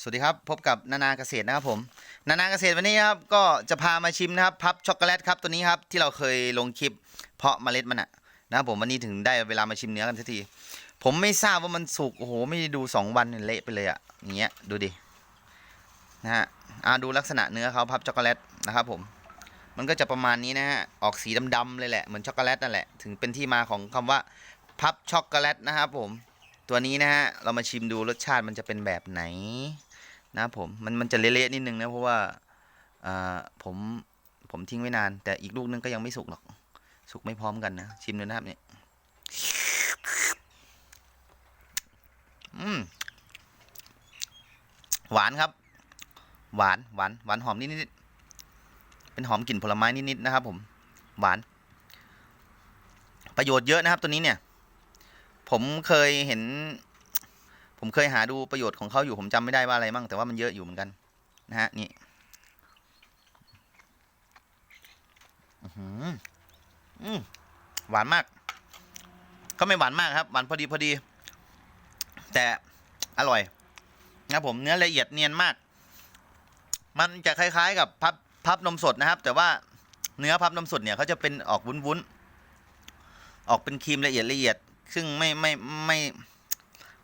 สวัสดีครับ พบกับนานาเกษตรนะครับผม นานาเกษตรวันนี้ครับก็จะพามาชิมนะครับพับช็อกโกแลตครับตัวนี้ครับที่เราเคยลงคลิปเพาะเมล็ดมันอะนะครับผมวันนี้ถึงได้เวลามาชิมเนื้อกันสักที ผมไม่ทราบว่ามันสุกโอ้โหไม่ได้ดูสองวันเละไปเลยอะอย่างเงี้ยดูดินะฮะอ่าดูลักษณะเนื้อเขาพับช็อกโกแลตนะครับผมมันก็จะประมาณนี้นะฮะออกสีดำๆเลยแหละเหมือนช็อกโกแลตนั่นแหละถึงเป็นที่มาของคำว่าพับช็อกโกแลตนะครับผมตัวนี้นะฮะเรามาชิมดูรสชาติมันจะเป็นแบบไหน นะผมมันมันจะเละๆนิดนึงนะเพราะว่าอ่าผมผมทิ้งไว้นาน แต่อีกลูกนึงก็ยังไม่สุกหรอก สุกไม่พร้อมกันนะ ชิมดูนะครับเนี่ยอืมหวานครับ หวานหวานหวานหอมนิดๆเป็นหอมกลิ่นผลไม้นิดๆนะครับ ผม หวาน ประโยชน์เยอะนะครับ ตัวนี้เนี่ย ผมเคยเห็น ผมเคยหาดูประโยชน์ของเขาอยู่ผมจำไม่ได้ว่าอะไรมั่งแต่ว่ามันเยอะอยู่เหมือนกันนะฮะนี่อื้อหืออืมหวานมาก ก็ไม่หวานมากครับ หวานพอดีพอดี แต่อร่อยนะผมเนื้อละเอียดเนียนมาก มันจะคล้าย ๆ กับพับพับนมสดนะครับ แต่ว่าเนื้อพับนมสดเนี่ยเขาจะเป็นออกวุ้นๆออกเป็นครีมละเอียดละเอียด ซึ่งไม่ไม่ไม่ไม่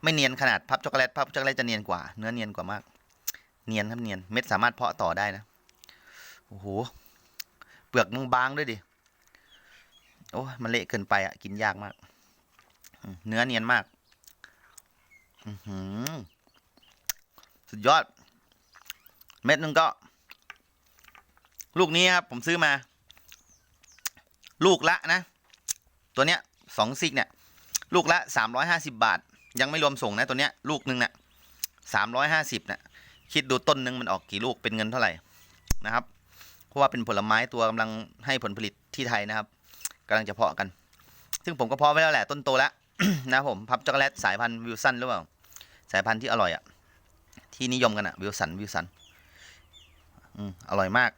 ไม่เนียนขนาดพับช็อกโกแลตพับช็อกโกแลตจะเนียนกว่า เนื้อเนียนกว่ามาก เนียนครับเนียนเม็ดสามารถเพาะต่อได้นะโอ้โหเปลือกมึงบางด้วยดิโอ้มันเละเกินไปอะกินยากมาก เนื้อเนียนมากอือหือสุดยอด เม็ดนึงก็ ลูกนี้ครับ ผมซื้อมา ลูกละนะ ตัวเนี้ยสองซิกเนี่ย ลูกละสามร้อยห้าสิบาท ยังไม่รวมส่งนะตัวเนี้ยลูกหนึ่งนะสามร้อยห้าสิบนะคิดดูต้นหนึ่งมันออกกี่ลูกเป็นเงินเท่าไหร่นะครับ เพราะว่าเป็นผลไม้ตัวกำลังให้ผลผลิตที่ไทยนะครับกำลังจะเพาะกัน ซึ่งผมก็เพาะไว้แล้วแหละต้นโตแล้วนะผมพับช็อกโกแลตสายพันธุ์วิลสันหรือเปล่าสายพันธุ์ที่อร่อยอะที่นิยมกันอะวิลสันวิลสันอืมอร่อยมาก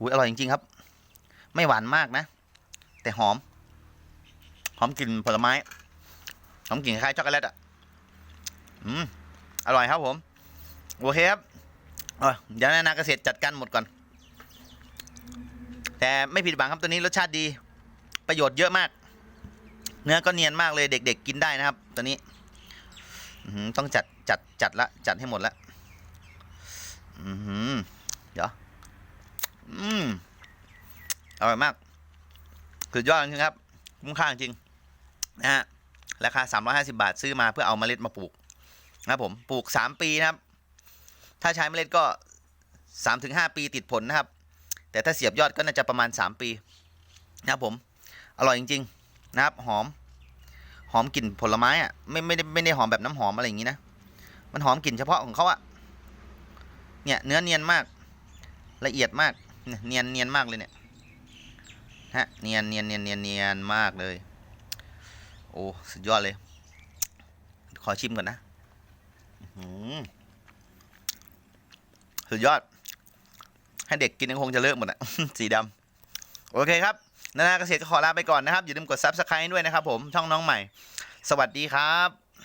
อุ้ยอร่อยจริงๆครับ ไม่หวานมากนะ แต่หอม หอมกลิ่นผลไม้ หอมกลิ่นคล้ายช็อกโกแลตอะ อืม อร่อยครับผม โอเคครับเดี๋ยวนานาเกษตรจัดการหมดก่อน แต่ไม่ผิดหวังครับตัวนี้รสชาติดี ประโยชน์เยอะมาก เนื้อก็เนียนมากเลยเด็ก ๆ กินได้นะครับ ตัวนี้ต้องจัดจัดจัดละจัดให้หมดละอือหือเดี๋ยว อืมอร่อยมากสุดยอดจริงครับ คุ้มค่าจริงนะฮะ ราคา 350 บาทซื้อมาเพื่อเอาเมล็ดมาปลูกนะครับผมปลูก 3 ปีนะครับ ถ้าใช้เมล็ดก็ 3-5 ปีติดผลนะครับ แต่ถ้าเสียบยอดก็น่าจะประมาณ 3 ปีนะครับผมอร่อยจริง ๆ นะครับหอมหอมกลิ่นผลไม้อะไม่ไม่ได้ไม่ได้หอมแบบน้ำหอมอะไรอย่างนี้นะมันหอมกลิ่นเฉพาะของเขาอะเนี่ยเนื้อเนียนมากละเอียดมากเนียนเนียนมากเลยเนี่ยฮะเนียนเนียนเนียนเนียนเนียนมากเลย โอ้สุดยอดเลย ขอชิมก่อนนะหือสุดยอด ให้เด็กกินคงจะเลิกหมดอะสีดำโอเคครับ นานาเกษตรก็ขอลาไปก่อนนะครับ อย่าลืมกด Subscribe ด้วยนะครับผม ช่องน้องใหม่ สวัสดีครับ